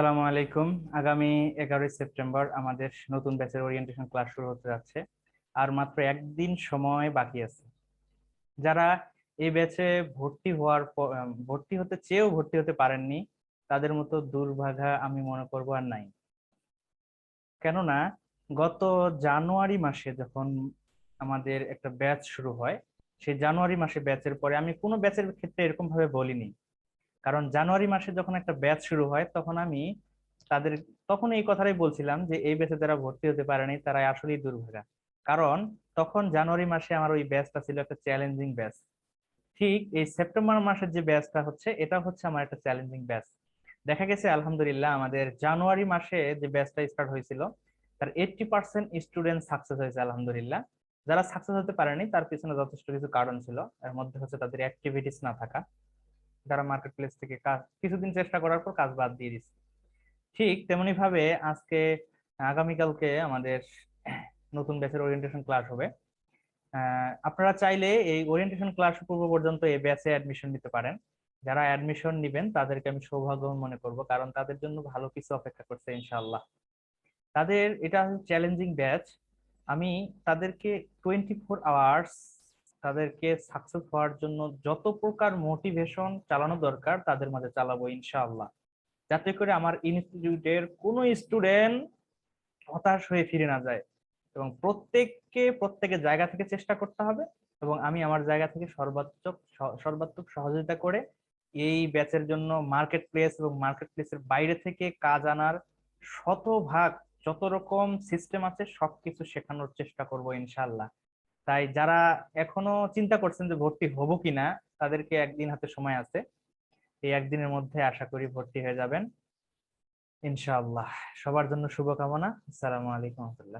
সালামু আলাইকুম। আগামী এগারোই সেপ্টেম্বর আমাদের নতুন ব্যাচের ওরিয়েন্টেশন ক্লাস শুরু হতে যাচ্ছে, আর মাত্র একদিন সময় বাকি আছে। যারা এই ব্যাচে ভর্তি হওয়ার ভর্তি হতে চেয়েও ভর্তি হতে পারেননি, তাদের মতো দুর্ভাগা আমি মনে করব আর নাই। কেননা, গত জানুয়ারি মাসে যখন আমাদের একটা ব্যাচ শুরু হয়, সেই জানুয়ারি মাসে ব্যাচের পরে আমি কোনো ব্যাচের ক্ষেত্রে এরকম ভাবে বলিনি। কারণ জানুয়ারি মাসে যখন একটা ব্যাচ শুরু হয়, তখন আমি তাদের, তখন এই কথাটাই বলছিলাম যে, এই ব্যাচে যারা ভর্তি হতে পারেনি তারা আসলেই দুর্ভাগা। কারণ তখন জানুয়ারি মাসে আমার ওই ব্যাচটা ছিল একটা চ্যালেঞ্জিং ব্যাচ। ঠিক এই সেপ্টেম্বর মাসের যে ব্যাচটা হচ্ছে, এটা হচ্ছে আমার একটা চ্যালেঞ্জিং ব্যাচ। দেখা গেছে, আলহামদুলিল্লাহ, আমাদের জানুয়ারি মাসে যে ব্যাচটা স্টার্ট হয়েছিল, তার এইটটি পার্সেন্ট স্টুডেন্ট সাকসেস হয়েছে, আলহামদুলিল্লাহ। যারা সাকসেস হতে পারেনি, তার পিছনে যথেষ্ট কিছু কারণ ছিল। এর মধ্যে হচ্ছে তাদের অ্যাক্টিভিটিস না থাকা। যারা মার্কেট প্লেস থেকে কাজ, কিছুদিন চেষ্টা করার পর কাজ বাদ দিয়ে দিচ্ছে। ঠিক তেমনি ভাবে আজকে, আগামীকালকে আমাদের নতুন ব্যাচের ওরিয়েন্টেশন ক্লাস হবে। আপনারা চাইলে এই ওরিয়েন্টেশন ক্লাস পূর্ব পর্যন্ত এই ব্যাচে অ্যাডমিশন নিতে পারেন। যারা অ্যাডমিশন নিবেন, তাদেরকে আমি সৌভাগ্য মনে করব, কারণ তাদের জন্য ভালো কিছু অপেক্ষা করছে ইনশাআল্লাহ। তাদের, এটা চ্যালেঞ্জিং ব্যাচ আমি তাদেরকে টোয়েন্টি ফোর আওয়ার্স তাদেরকে সাকসেস হওয়ার জন্য যত প্রকার মোটিভেশন চালানো দরকার, তাদের মাঝে চালাবো ইনশাআল্লাহ। যাতে করে আমার ইনস্টিটিউটের কোনো স্টুডেন্ট হতাশ হয়ে ফিরে না যায় এবং প্রত্যেককে, প্রত্যেকের জায়গা থেকে চেষ্টা করতে হবে এবং আমি আমার জায়গা থেকে সর্বাত্মক সর্বাত্মক সহযোগিতা করে এই ব্যাচের জন্য মার্কেট প্লেস এবং মার্কেট প্লেসের বাইরে থেকে কাজ আনার শতভাগ যত রকম সিস্টেম আছে সবকিছু শেখানোর চেষ্টা করব ইনশাল্লাহ তাই যারা এখনও চিন্তা করছেন যে ভর্তি হব কিনা, তাদেরকে একদিন হাতে সময় আছে। এই একদিনের মধ্যে আশা করি ভর্তি হয়ে যাবেন। ইনশাআল্লাহ। সবার জন্য শুভকামনা। আসসালামু আলাইকুম রহমতুল্লাহ।